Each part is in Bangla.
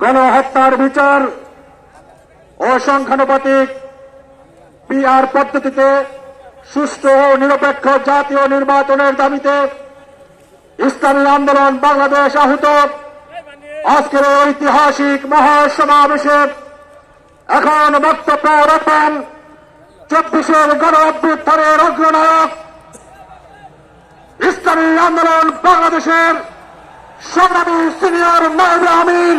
গণহত্যার বিচার ও সংখ্যানুপাতিক পিআর পদ্ধতিতে সুষ্ঠু ও নিরপেক্ষ জাতীয় নির্বাচনের দাবিতে ইসলামী আন্দোলন বাংলাদেশ আহত। আজকের ঐতিহাসিক মহাসমাবেশে এখন বক্তব্য রাখবেন চব্বিশের গণ অভ্যুত্থানের অগ্রনায়ক ইসলামী আন্দোলন বাংলাদেশের সংগ্রামী সিনিয়র নায়ব আমিন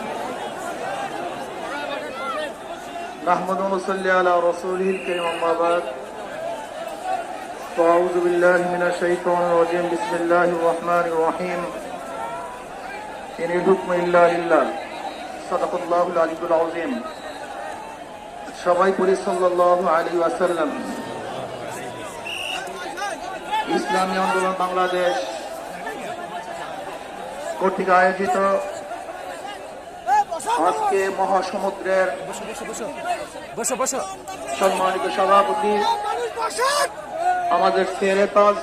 نحمد ونصلي على رسوله الكريم أما بعد فأعوذ بالله من الشيطان الرجيم بسم الله الرحمن الرحيم إن الحكم إلا لله صدق الله العلي العظيم সবাই পড়ি সাল্লাল্লাহু আলাইহি ওয়াসাল্লাম ইসলামী আন্দোলন বাংলাদেশ কর্তৃক আয়োজিত আজকে মহাসমুদ্রের বসো বসো সম্মানিত সভাপতি আমাদের তাজ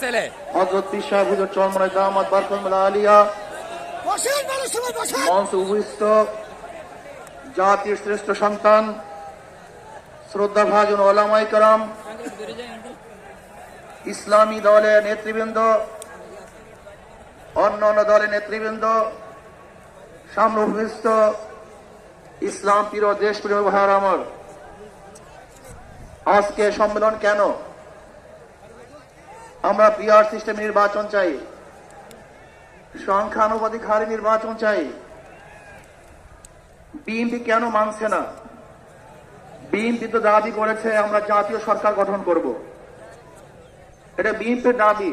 ছেলে। হজরত পিসাহ হুজুর চরমরাই দামাত বারকমলা আলিয়া মঞ্চ উপস্থিত জাতির শ্রেষ্ঠ সন্তান শ্রদ্ধা ভাজন ওলামাই কারাম ইসলামী দলের নেতৃবৃন্দ অন্য অন্য দলের নেতৃবৃন্দ সামনে ইসলাম প্রিয় দেশ প্রিয় ভাইয়ার আমার, আজকে সম্মেলন কেন? আমরা পিআর সিস্টেম নির্বাচন চাই, সংখ্যানুপাতিক হারে নির্বাচন চাই। বিএনপি কেন মানছে না? বিএনপি তো দাবি করেছে, আমরা জাতীয় সরকার গঠন করব। এটা বিএনপির দাবি।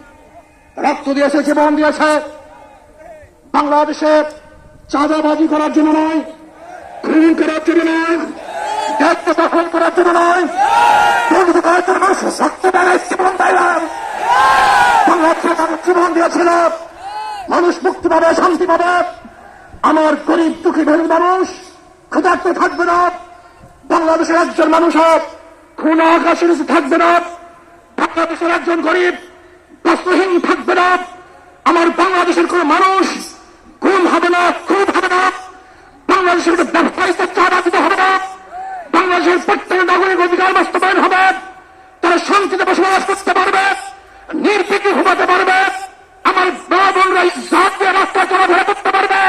রক্ত দিয়েছে জীবন দিয়েছে। বাংলাদেশে চাঁদাবাজি করার জন্য নয়, খুন করার জন্য নয় দখল করার জন্য নয় জন্য মানুষ জীবন মানুষ জীবন দিয়েছিল। মানুষ মুক্তি পাবে, শান্তি পাবে। আমার গরিব দুঃখী ধনী মানুষ ক্ষুধার্ত থাকবে না। বাংলাদেশের একজন মানুষ খুন আকাশের থাকবে না। বাংলাদেশের একজন গরিব বস্ত্রহীন থাকবে না। আমার বাংলাদেশের কোন মানুষ গুম হবে না, খুব হবে না। বাংলাদেশের কোন হবে না। বাংলাদেশের প্রত্যেক নাগরিক অধিকার বাস্তবায়ন হবে। তারা শান্তিতে বসবাস করতে পারবে নির্বিঘ্ন ঘুমাতে পারবে। আমার মা বোনরা ইজ্জত দিয়ে রাস্তা চলাফেরা করতে পারবে।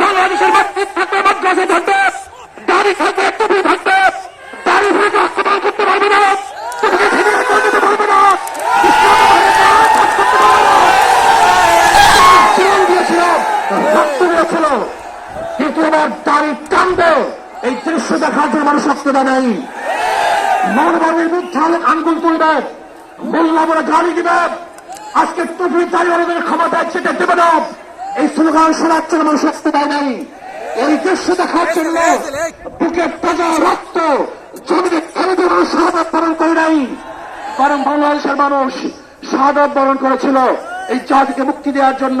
বাংলাদেশের মসজিদ থাকবে মাদ্রাসা থাকবে, দাড়ি থাকবে টুপি রক্ত দিয়েছিল কিন্তু দাড়ি টানবে এই দৃশ্য দেখার জন্য মানুষ রক্ত দেয় নাই। মনবাবের বিরুদ্ধে আঙ্গুল তুলবে মোল্লা বলে গালি দিবে। আজকে টুপি তাইওয়ালাদের ক্ষমতায় চেটে দেবে না। এই স্লোগান শোনার জন্য মানুষ রক্ত দেয় নাই। এই দৃশ্য দেখার জন্য বুকের তাজা রক্ত জমিতে ফেলে দিয়ে মানুষ শাহাদ বরণ করে নাই। বরং বাংলাদেশের মানুষ শাহাদ বরণ করেছিল। এই জাতিকে মুক্তি দেওয়ার জন্য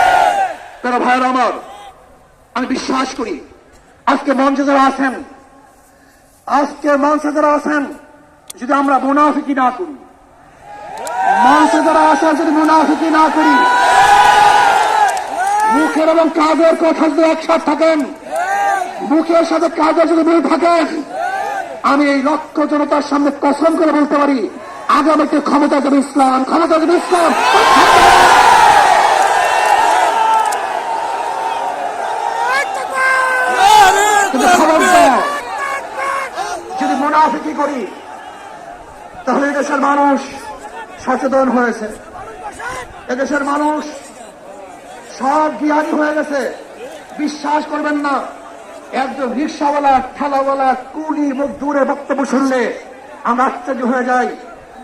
তারা ভাইয়ের আমার, আমি বিশ্বাস করি, আজকে মঞ্চে যারা আছেন, আজকে মঞ্চে যারা আছেন, যদি আমরা মুনাফিকি না করি, মঞ্চে যারা আছেন, যদি মুনাফিকি না করি, মুখের এবং কাজের কথা যদি একসাথে থাকেন, মুখের সাথে কাজের যদি মিল থাকেন আমি এই লক্ষ জনতার সামনে কসম করে বলতে পারি, আগামীতে ক্ষমতা যাবে ইসলাম, ক্ষমতা যাবে ইসলাম কিন্তু খবরদার, যদি মুনাফিকি করি তাহলে এদেশের মানুষ সচেতন হয়েছে। এদেশের মানুষ সব জ্ঞানী হয়ে গেছে। বিশ্বাস করবেন না একজন রিক্সাওয়ালা ঠেলাওয়ালা কুলি মজদুরের বক্তব্য শুনলে আমরা আশ্চর্য হয়ে যাই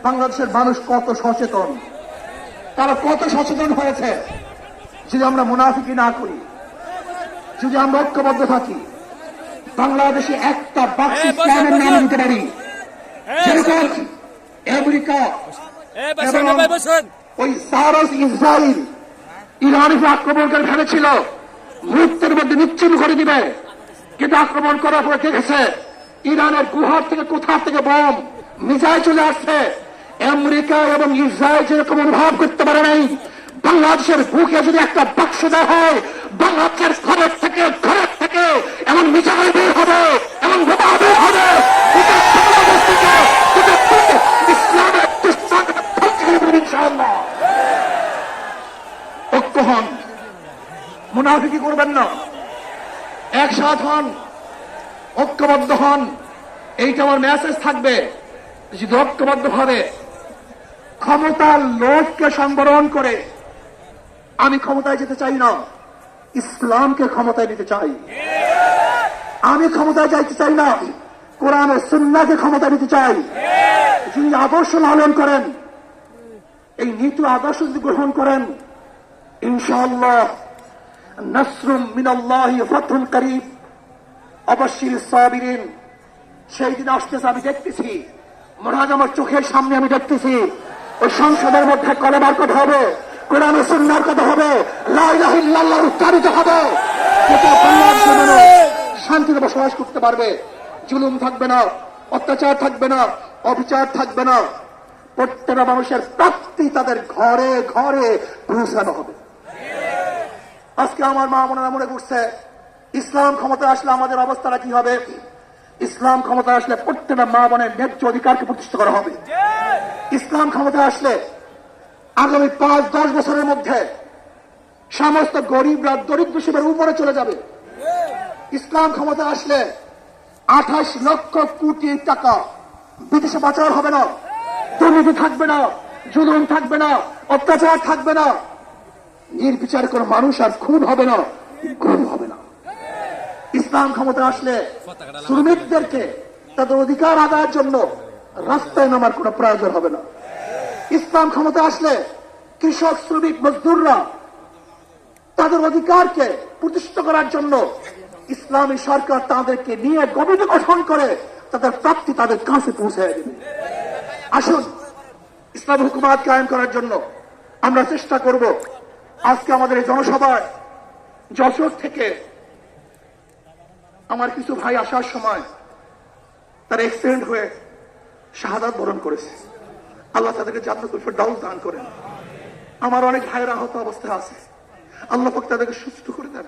বাংলাদেশের মানুষ কত সচেতন। তারা কত সচেতন হয়েছে যদি আমরা মুনাফিকি না করি যদি আমরা ঐক্যবদ্ধ থাকি বাংলাদেশে একটা বাক্স নাম দিতে পারি। আমেরিকা ওই সারস ইসরায়েল আক্রমণ করে ভেবেছিল মুহূর্তের মধ্যে নিচ্ছিন্ন করে দিবে। কিন্তু আক্রমণ করার পরে দেখেছে ইরানের গুহার থেকে কোথা থেকে বোম মিসাইল চলে আসছে। আমেরিকা এবং ইসরায়েল যেরকম অনুভব করতে পারে নাই। বাংলাদেশের বুকে যদি একটা বাক্স দেওয়া হয় বাংলাদেশের ঘরের থেকে ঘরের থেকে এমন মিসাইল বের হবে এমন বোমা বের হবে। মুনাফিকি করবেন না একসাথ হন ঐক্যবদ্ধ হন এইটা আমার মেসেজ থাকবে যদি ঐক্যবদ্ধ ভাবে ক্ষমতার লোককে সংবরণ করে আমি ক্ষমতায় যেতে চাই না ইসলামকে ক্ষমতায় নিতে চাই। আমি ক্ষমতায় যাইতে চাই না। কোরআন ও সুন্নাকে ক্ষমতা নিতে চাই। যিনি আদর্শ লালন করেন, এই নীতি আদর্শ যদি গ্রহণ করেন, ইনশাআল্লাহ নসরুম মিনাল্লাহ ফতুল করিব অবশ্যই সাবিরিন, সেই দিন আসতেছে, আমি দেখতেছি মহারাজ আমার চোখের সামনে আমি দেখতেছি, ওই সংসদের মধ্যে কলেবার কথা হবে, কোরআন সুন্নার কথা হবে, লা ইলাহা ইল্লাল্লাহ উচ্চারিত হবে। শান্তিতে বসবাস করতে পারবে। জুলুম থাকবে না, অত্যাচার থাকবে না, অবিচার থাকবে না। প্রত্যেকটা মানুষের প্রাপ্তি তাদের ঘরে ঘরে পৌঁছানো হবে। আজকে আমার মা বোনেরা মনে করছে, ইসলাম ক্ষমতা আসলে আমাদের অবস্থাটা কি হবে? ইসলাম ক্ষমতা আসলে প্রত্যেকটা মা বোনের ন্যায্য অধিকারকে প্রতিষ্ঠা করা হবে। ইসলাম ক্ষমতা আসলে আগামী পাঁচ, দশ বছরের মধ্যে সমস্ত গরিবরা, দরিদ্র শিবের উপরে চলে যাবে। ইসলাম ক্ষমতা আসলে আঠাশ লক্ষ কোটি টাকা। বিদেশে পাচার হবে না। দুর্নীতি থাকবে না। জুলুম থাকবে না। অত্যাচার থাকবে না। নির্বিচার কোন মানুষ আর খুন হবে না। গুম হবে না। ইসলাম ক্ষমতা আসলে শ্রমিকদেরকে তাদের অধিকার আদায়ের জন্য রাস্তায় নামার কোনো প্রয়োজন হবে না। ইসলাম ক্ষমতা আসলে কৃষক, শ্রমিক, মজদুররা তাদের অধিকারকে প্রতিষ্ঠিত করার জন্য ইসলামী সরকার তাদেরকে নিয়ে কমিটি গঠন করে, তাদের প্রাপ্তি তাদের কাছে পৌঁছে দেবে। আসুন, ইসলাম হুকুমাত কায়েম করার জন্য আমরা চেষ্টা করব আজকে আমাদের জনসভায় যশোর থেকে আমার কিছু ভাই আসার সময় তার এক্সিডেন্ট হয়ে শাহাদাত বরণ করেছে। আল্লাহ তাদেরকে জান্নাতুল ফেরদাউস দান করেন। আমার অনেক ভাইয়ের আহত অবস্থায় আছে। আল্লাহ পাক তাদেরকে সুস্থ করে দেন।